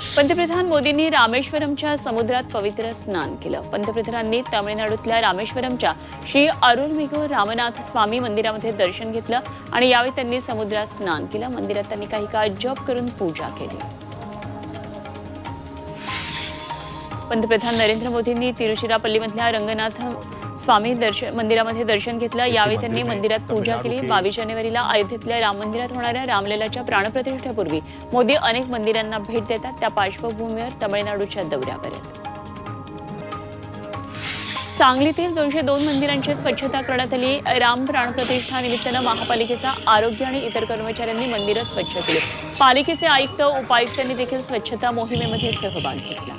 पंतप्रधान मोदींनी रामेश्वरमच्या समुद्रात पवित्र स्नान केलं. पंतप्रधानांनी तामिळनाडूतल्या रामेश्वरमच्या श्री अरुणमिगो रामनाथ स्वामी मंदिरामध्ये दर्शन घेतलं आणि यावेळी त्यांनी समुद्रात स्नान केलं. मंदिरात त्यांनी काही काळ जप करून पूजा केली. पंतप्रधान नरेंद्र मोदींनी तिरुचिरापल्लीमधल्या रंगनाथ स्वामी दर्शन मंदिरामध्ये दर्शन घेतलं. यावेळी त्यांनी मंदिरात पूजा केली. बावीस जानेवारीला अयोध्येतल्या राम मंदिरात होणाऱ्या रामललाच्या प्राणप्रतिष्ठेपूर्वी मोदी अनेक मंदिरांना भेट देतात. त्या पार्श्वभूमीवर तमिळनाडूच्या दौऱ्यावर आहेत सांगलीतील दोनशे दोन मंदिरांची स्वच्छता करण्यात आली. राम प्राणप्रतिष्ठा निमित्तानं महापालिकेचा आरोग्य आणि इतर कर्मचाऱ्यांनी मंदिरं स्वच्छ केली. पालिकेचे आयुक्त उपायुक्तांनी देखील स्वच्छता मोहिमेमध्ये सहभाग घेतला.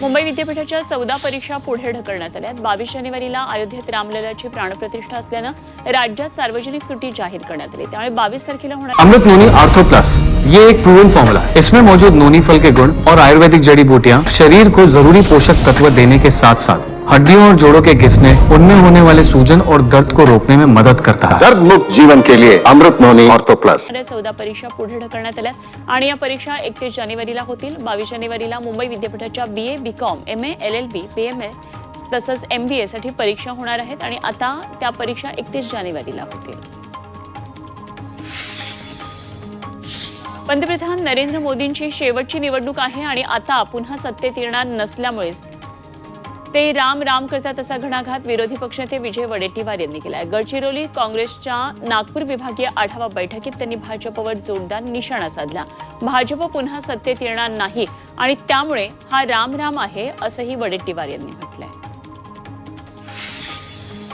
मुंबई विद्यापीठाच्या चौदा परीक्षा पुढे ढकलण्यात आल्या बावीस जानेवारीला अयोध्येत रामललाची प्राणप्रतिष्ठा असल्यानं राज्यात सार्वजनिक सुट्टी जाहीर करण्यात आली. त्यामुळे बावीस तारखेला होणार अमृत नोनी आर्थो प्लस ये एक प्रूवन फॉर्मूला है. इसमें मौजूद नोनी फल के गुण और आयुर्वेदिक जड़ी बूटियां शरीर को जरूरी पोषक तत्व देने के साथ साथ हड्डियों और जोड़ों के घिसने उनमें होने वाले सूजन और दर्द को रोकने में मदद करता है। दर्द मुक्त जीवन के लिए अमृत नोनी ऑर्थो प्लस। चौदा परीक्षा पुढे ढकलण्यात आल्या आणि या परीक्षा एकतीस जानेवारीला होतील. बावीस जानेवारीला मुंबई विद्यापीठाच्या B A B com M A L L B P M A तसंच एम बी एसाठी परीक्षा होणार आहेत आणि आता त्या परीक्षा एकतीस जानेवारीला होतील. पंतप्रधान नरेंद्र मोदींची शेवटची निवडणूक आहे आणि आता पुन्हा सत्तेत येणार नसल्यामुळेच ते राम राम करतात असा घणाघात विरोधी पक्षनेते विजय वडेट्टीवार यांनी केलाय. गडचिरोली काँग्रेसच्या नागपूर विभागीय आढावा बैठकीत त्यांनी भाजपवर जोरदार निशाणा साधला. भाजप पुन्हा सत्तेत येणार नाही आणि त्यामुळे हा राम राम आहे असंही वडेट्टीवार यांनी म्हटलंय.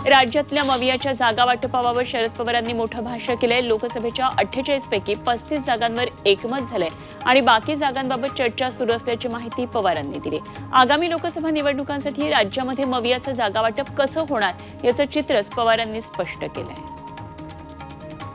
राज्यातल्या मवियाच्या जागा वाटपाबाबत शरद पवारांनी मोठं भाष्य केलंय. लोकसभेच्या अठ्ठेचाळीस पैकी पस्तीस जागांवर एकमत झालंय आणि बाकी जागांबाबत चर्चा सुरू असल्याची माहिती पवारांनी दिली. आगामी लोकसभा निवडणुकांसाठी राज्यामध्ये मवियाचं जागा वाटप कसं होणार याचं चित्रच पवारांनी स्पष्ट केलंय.